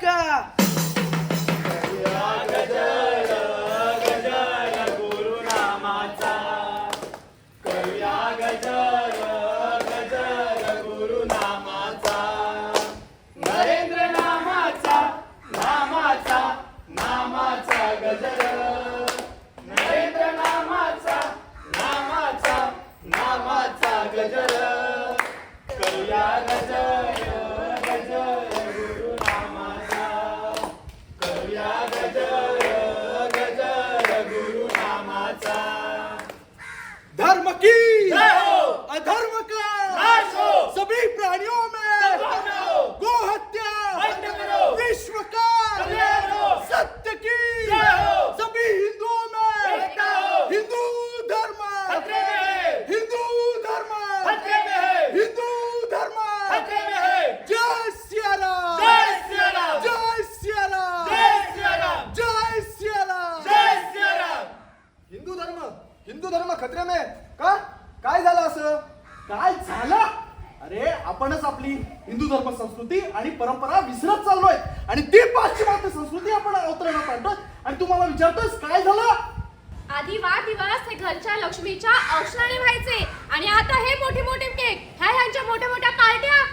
Carioca! Carioca! आपली हिंदू धर्म संस्कृती आणि परंपरा विसरत चाललोय. आणि ती पाश्चिमात्य संस्कृती आपण अवतरणात आणतोय आणि तुम्हाला विचारतोस काय झालं? आधी वाढदिवस हे घरच्या लक्ष्मीच्या औषधाने व्हायचे. आणि आता हे मोठे मोठे केक ह्या ह्यांच्या मोठ्या मोठ्या पार्ट्या.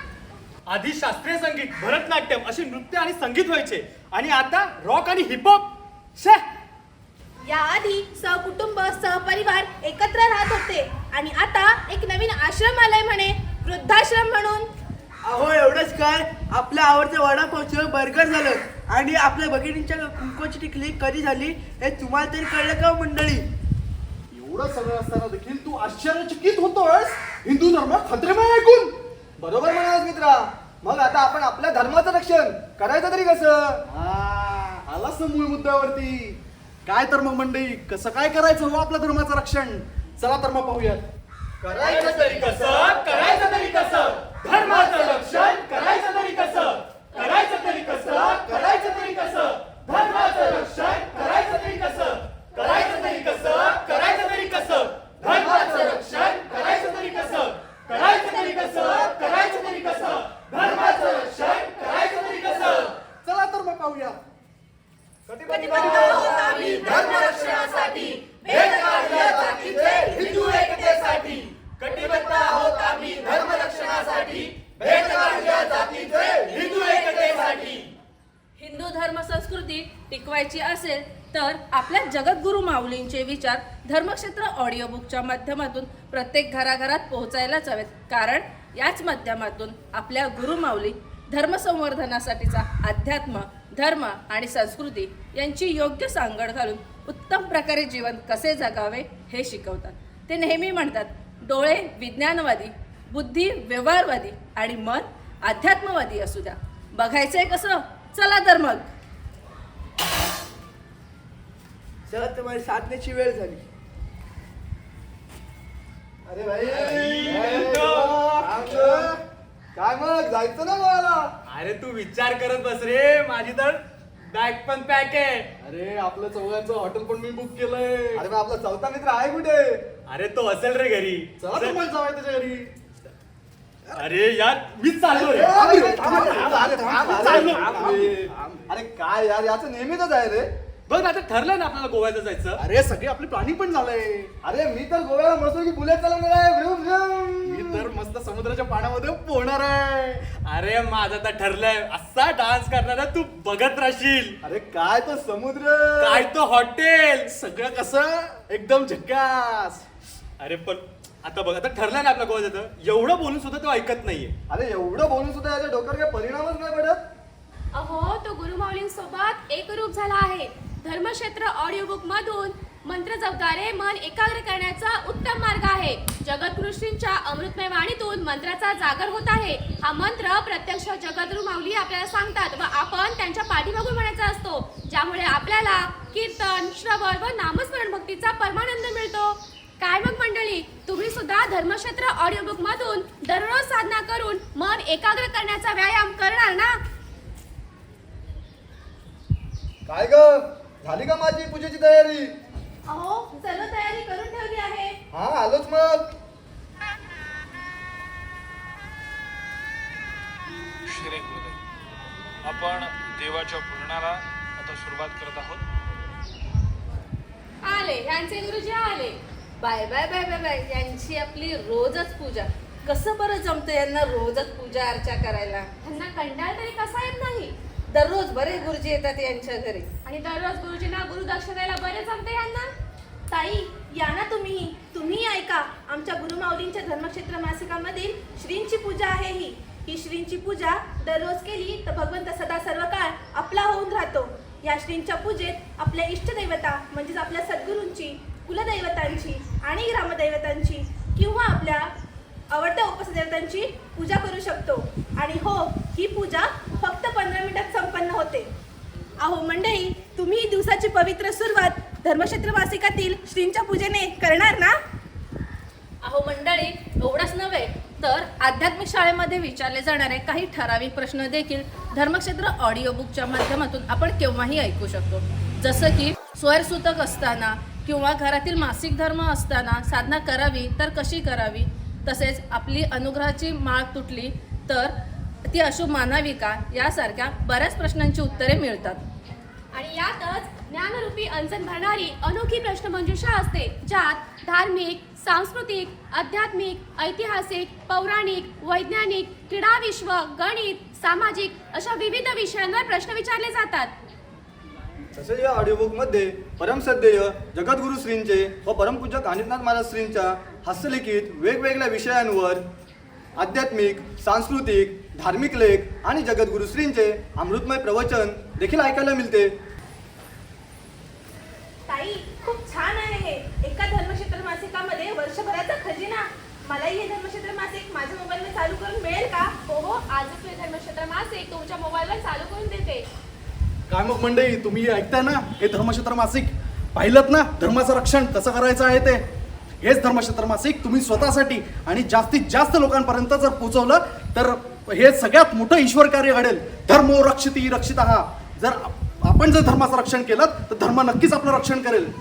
आधी शास्त्रीय संगीत भरतनाट्यम असे नृत्य आणि संगीत व्हायचे. आणि आता रॉक आणि हिपहॉप. शे! याआधी सहकुटुंब सहपरिवार एकत्र राहत होते. आणि आता एक नवीन आश्रम आलाय म्हणे वृद्धाश्रम म्हणून. एवढंच काय? आपल्या आवडत्या वडापावचं बर्गर झालं. आणि आपल्या भगिनींच्या कुंकोची टिकली कधी झाली हे तुम्हाला तरी कळलं का हो मंडळी? एवढं सगळं असताना देखील तू आश्चर्यचकित होतोस हिंदू धर्म खतरे में ऐकून? बरोबर म्हणालास मित्रा. मग आता आपण आपल्या धर्माचं रक्षण करायचं तरी कसं? हा आलास ना मूळ मुद्द्यावरती. काय तर मग मंडळी कसं काय करायचं हो आपल्या धर्माचं रक्षण? चला तर मग पाहूयात. करायचं तरी कसं? करायचं तरी कसं धर्माचं रक्षण करायचं तरी कसं करायचं तरी कसं करायचं तरी कसं धर्माचं रक्षण करायचं तरी कसं करायचं तरी कसं करायचं तरी कसं धर्माचं रक्षण करायचं तरी कसं करायचं तरी कसं करायचं तरी कसं धर्माचं रक्षण करायचं तरी कसं चला तर मग पाहूया कटिबद्ध आहोत आम्ही धर्मरक्षणासाठी भेद काढल्या जातीचे हिंदू एकतेसाठी कटिबद्ध आहोत आम्ही धर्मरक्षणासाठी भेद काढल्या जातीचे हिंदू एकतेसाठी हिंदू धर्म संस्कृती टिकवायची असेल तर आपल्या जगद्गुरू माऊलींचे विचार धर्मक्षेत्र ऑडिओ बुकच्या माध्यमातून प्रत्येक घराघरात पोहोचायलाच हवेत. कारण याच माध्यमातून आपल्या गुरु माऊली धर्मसंवर्धनासाठीचा अध्यात्म धर्म आणि संस्कृती यांची योग्य सांगड घालून उत्तम प्रकारे जीवन कसे जगावे हे शिकवतात. ते नेहमी म्हणतात डोळे विज्ञानवादी बुद्धी व्यवहारवादी आणि मन अध्यात्मवादी असू द्या. बघायचंय कसं? चला तर मग. सर तुम्हाला साधण्याची वेळ झाली. अरे भाई. काय मग? जायचं ना गोव्याला अरे तू विचार करत बस रे. माझी तर बॅग पण पॅक आहे. अरे आपलं चौघांचं हॉटेल पण मी बुक केलंय. अरे मग आपला चौथा मित्र आहे कुठे? अरे तो असेल रे घरी. चला जाऊया त्याच्या घरी. अरे यार मीच चाललो रे अरे थांब, थांब, अरे थांब, अरे चाललो. थांब, अरे. अरे काय यार याचं नेहमीच आहे रे. बघ ना आता ठरलं ना आपल्याला गोव्याला जायचं. अरे सगळी आपली प्लॅनिंग पण झालंय. अरे मी तर गोव्याला मस्त की बुलेट चालवणार आहे. मी तर मस्त समुद्राच्या पाण्यामध्ये पोहणार आहे. अरे माझं तर ठरलंय. असा डान्स करणार आहे, तू बघत राहशील. अरे काय तो समुद्र? काय तो हॉटेल सगळं कसं? एकदम झक्कास अरे पण आता बघ आता ठरलं ना आपल्या गोव्यात जायचं. एवढं बोलून सुद्धा तो ऐकत नाहीये. अरे एवढं बोलून सुद्धा याच्या डोक्यावर काही परिणामच नाही पडत? अहो तो गुरुमाऊलींसोबत एकरूप झाला आहे. धर्मक्षेत्र ऑडिओ बुक मधून मंत्र जपद्वारे मन एकाग्र करण्याचा उत्तम मार्ग आहे. जगदृष्टींच्या अमृतमय वाणीतून मंत्राचा जागर होत आहे. हा मंत्र प्रत्यक्ष जगद्गुरु माऊली आपल्याला सांगतात व आपण त्यांच्या पाठीमागून म्हणायचा असतो. ज्यामुळे आपल्याला कीर्तन श्रवण व नामस्मरण भक्तीचा परमानंद मिळतो. काय मग मंडळी तुम्ही सुद्धा धर्मक्षेत्र ऑडिओ बुक मधून दररोज साधना करून मन एकाग्र करण्याचा व्यायाम करणार ना? काय ग? झाली का माझी पूजेची तयारी? अहो सर्व तयारी करून ठेवली आहे. हा आलोच मग. श्री गुरुदेव आपण देवाच्या पूर्णाला आता सुरुवात करत आहोत. आले यांचे गुरुजी आले. Bye bye bye bye bye यांची आपली रोजच पूजा. कसं बरं जमतं यांना रोजच पूजा अर्चा करायला? त्यांना कंटाळ तरी कसा येत नाही? दररोज बरेच गुरुजी येतात यांच्या घरी. आणि दररोज गुरुजींना गुरुदक्षिणेला बरे जमते यांना. ताई या ना तुम्ही. तुम्ही ऐका आमच्या गुरुमाऊलींच्या धर्मक्षेत्र मासिकामधील श्रींची पूजा आहे ही. ही श्रींची पूजा दररोज केली तर भगवंत सदा सर्व काळ आपला होऊन राहतो. या श्रींच्या पूजेत आपल्या इष्टदैवता म्हणजेच आपल्या सद्गुरूंची कुलदैवतांची आणि ग्रामदैवतांची किंवा आपल्या आवडत्या उपसदेवतांची पूजा करू शकतो. आणि हो ही पूजा फक्त पंधरा मिनिटात संपन्न होते. अहो मंडळी तुम्ही ही दिवसाची पवित्र सुरुवात धर्मक्षेत्र मासिकातील श्रींच्या पूजेने करणार ना? अहो मंडळी एवढंच नव्हे तर आध्यात्मिक शाळेमध्ये विचारले जाणारे काही ठराविक प्रश्न देखील धर्मक्षेत्र ऑडिओ बुकच्या माध्यमातून आपण केव्हाही ऐकू शकतो. जसं की स्वयंसूतक असताना किंवा घरातील मासिक धर्म असताना साधना करावी तर कशी करावी? तसेच आपली अनुग्रहाची माळ तुटली तर ती अशुभ मानावी का यासारख्या बऱ्याच प्रश्नांची उत्तरे मिळतात. आणि यातच ज्ञानरूपी अंजन भरणारी अनोखी प्रश्नमंजुषा असते ज्यात धार्मिक सांस्कृतिक आध्यात्मिक ऐतिहासिक पौराणिक वैज्ञानिक क्रीडा विश्व गणित सामाजिक अशा विविध विषयांवर प्रश्न विचारले जातात. तसेच या ऑडिओबुकमध्ये परमसद्देय जगद्गुरु श्रींचे व परमपूज्य कानिफनाथ महाराज श्रींच्या हस्तलिखित वेगवेगळ्या विषयांवर आध्यात्मिक सांस्कृतिक धार्मिक लेख आणि जगद्गुरु श्रींचे अमृतमय प्रवचन देखील ऐकायला मिळते. ताई खूप छान आहे. हे एका धर्मक्षेत्र मासिकामध्ये वर्षभराचा खजिना. मलाही हे धर्मक्षेत्र मासिक माझ्या मोबाईलवर चालू करून मिळेल का? हो हो आजच मी धर्मक्षेत्र मासिक तुमच्या मोबाईलवर चालू करून देते. काय मग मंडळी तुम्ही ऐकताय ना हे धर्मक्षेत्र मासिक. पाहिलं ना धर्माचं रक्षण कसं करायचं आहे ते? हेच धर्मक्षेत्र मासिक तुम्ही स्वतःसाठी आणि जास्तीत जास्त लोकांपर्यंत जर पोचवलं तर हे सगळ्यात मोठं ईश्वर कार्य घडेल. धर्मो रक्षिती रक्षित. हा जर आपण जर धर्माचं रक्षण केलं तर धर्म नक्कीच आपलं रक्षण करेल.